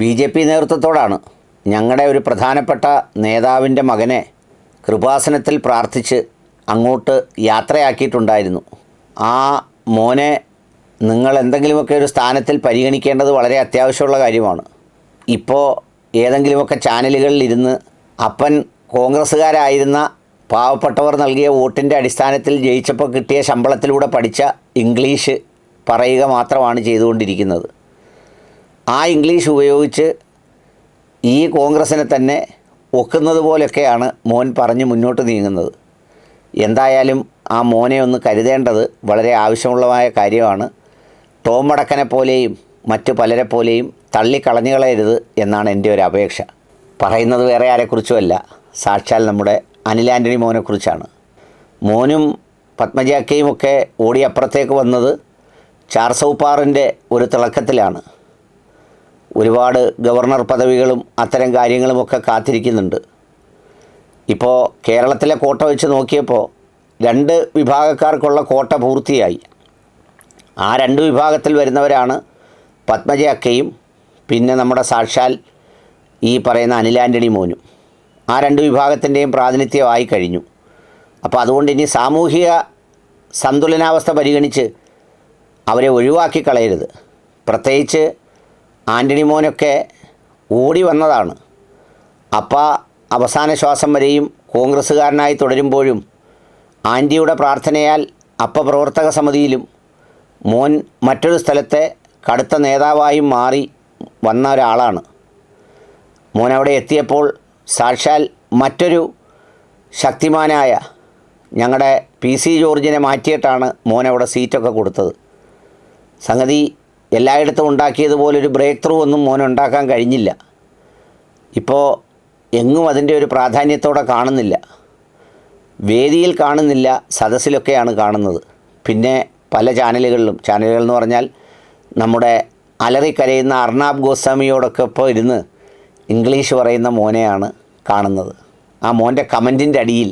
B J P നേതൃത്വത്തോടാണ് ഞങ്ങളുടെ ഒരു പ്രധാനപ്പെട്ട നേതാവിന്റെ മകനെ കൃപാസനത്തിൽ പ്രാർത്ഥിച്ച് അങ്ങോട്ട് യാത്രയാക്കിയിട്ടുണ്ടായിരുന്നു. ആ മോനെ നിങ്ങൾ എന്തെങ്കിലുമൊക്കെ ഒരു സ്ഥാനത്തിൽ പരിഗണിക്കേണ്ടത് വളരെ അത്യാവശ്യമുള്ള കാര്യമാണ്. ഇപ്പോൾ ഏതെങ്കിലുമൊക്കെ ചാനലുകളിൽ ഇരുന്ന് അപ്പൻ കോൺഗ്രസ്സുകാരായിരുന്ന പാവപ്പെട്ടവർ നൽകിയ വോട്ടിന്റെ അടിസ്ഥാനത്തിൽ ജയിച്ചപ്പോൾ കിട്ടിയ ശമ്പളത്തിലൂടെ പഠിച്ച ഇംഗ്ലീഷ് പറയുക മാത്രമാണ് ചെയ്തുകൊണ്ടിരിക്കുന്നത്. ആ ഇംഗ്ലീഷ് ഉപയോഗിച്ച് ഈ കോൺഗ്രസ്സിനെ തന്നെ ഒക്കുന്നത് പോലെയൊക്കെയാണ് മോൻ പറഞ്ഞ് മുന്നോട്ട് നീങ്ങുന്നത്. എന്തായാലും ആ മോനെ ഒന്ന് കരുതേണ്ടത് വളരെ ആവശ്യമുള്ളതായ കാര്യമാണ്. ടോം അടക്കനെ പോലെയും മറ്റു പലരെ പോലെയും തള്ളിക്കളഞ്ഞുകളയരുത് എന്നാണ് എന്റെ ഒരു അപേക്ഷ. പറയുന്നത് വേറെ ആരെക്കുറിച്ചുമല്ല. സാക്ഷാൽ നമ്മുടെ അനിൽ ആന്റണി മോനെക്കുറിച്ചാണ്. മോനും പത്മജാക്കയും ഒക്കെ ഓടി അപ്പുറത്തേക്ക് വന്നത് ചാർസൗപ്പാറിന്റെ ഒരു തിളക്കത്തിലാണ്. ഒരുപാട് ഗവർണർ പദവികളും അത്തരം കാര്യങ്ങളുമൊക്കെ കാത്തിരിക്കുന്നുണ്ട്. ഇപ്പോൾ കേരളത്തിലെ കോട്ട വെച്ച് നോക്കിയപ്പോൾ രണ്ട് വിഭാഗക്കാർക്കുള്ള കോട്ട പൂർത്തിയായി. ആ രണ്ട് വിഭാഗത്തിൽ വരുന്നവരാണ് പത്മജ അക്കയും പിന്നെ നമ്മുടെ സാക്ഷാൽ ഈ പറയുന്ന അനിൽ ആന്റണി മോനും. ആ രണ്ട് വിഭാഗത്തിന്റെയും പ്രാതിനിധ്യമായി കഴിഞ്ഞു. അപ്പോൾ അതുകൊണ്ട് ഇനി സാമൂഹിക സന്തുലനാവസ്ഥ പരിഗണിച്ച് അവരെ ഒഴിവാക്കി കളയരുത്. പ്രത്യേകിച്ച് ആന്റണി മോനൊക്കെ ഓടി വന്നതാണ്. അപ്പ അവസാന ശ്വാസം വരെയും കോൺഗ്രസ്സുകാരനായി തുടരുമ്പോഴും ആന്റിയുടെ പ്രാർത്ഥനയാൽ അപ്പ പ്രവർത്തക സമിതിയിലും മോൻ മറ്റൊരു സ്ഥലത്തെ കടുത്ത നേതാവായും മാറി വന്ന ഒരാളാണ്. മോൻ അവിടെ എത്തിയപ്പോൾ സാക്ഷാൽ മറ്റൊരു ശക്തിമാനായ ഞങ്ങളുടെ പി സി ജോർജിനെ മാറ്റിയിട്ടാണ് മോൻ അവിടെ സീറ്റൊക്കെ കൊടുത്തത്. സംഗതി എല്ലായിടത്തും ഉണ്ടാക്കിയതുപോലൊരു ബ്രേക്ക് ത്രൂ ഒന്നും മോൻ ഉണ്ടാക്കാൻ കഴിഞ്ഞില്ല. ഇപ്പോൾ എങ്ങും അതിന്റെ ഒരു പ്രാധാന്യത്തോടെ കാണുന്നില്ല. വേദിയിൽ കാണുന്നില്ല സദസ്സിലൊക്കെയാണ് കാണുന്നത്. പിന്നെ പല ചാനലുകളിലും ചാനലുകൾ എന്ന് പറഞ്ഞാൽ നമ്മുടെ അലറിക്കരയുന്ന അർണാബ് ഗോസ്വാമിയോടൊക്കെ ഇപ്പോൾ ഇരുന്ന് ഇംഗ്ലീഷ് പറയുന്ന മോനെയാണ് കാണുന്നത്. ആ മോന്റെ കമന്റിന്റെ അടിയിൽ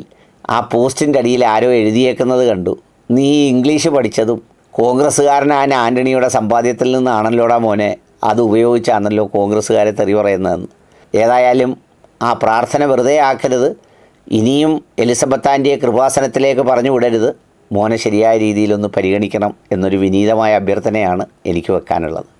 ആ പോസ്റ്റിന്റെ അടിയിൽ ആരോ എഴുതിയേക്കുന്നത് കണ്ടു. നീ ഇംഗ്ലീഷ് പഠിച്ചതും കോൺഗ്രസ്സുകാരനായ ആന്റണിയുടെ സമ്പാദ്യത്തിൽ നിന്നാണല്ലോടാ മോനെ? അത് ഉപയോഗിച്ചാണല്ലോ കോൺഗ്രസ്സുകാരെ തെറി പറയുന്നതെന്ന്. ഏതായാലും ആ പ്രാർത്ഥന വെറുതെ ആക്കരുത്. ഇനിയും എലിസബത്ത് ആന്റിയെ കൃപാസനത്തിലേക്ക് പറഞ്ഞു വിടരുത്. മോനെ ശരിയായ രീതിയിലൊന്ന് പരിഗണിക്കണം എന്നൊരു വിനീതമായ അഭ്യർത്ഥനയാണ് എനിക്ക് വെക്കാനുള്ളത്.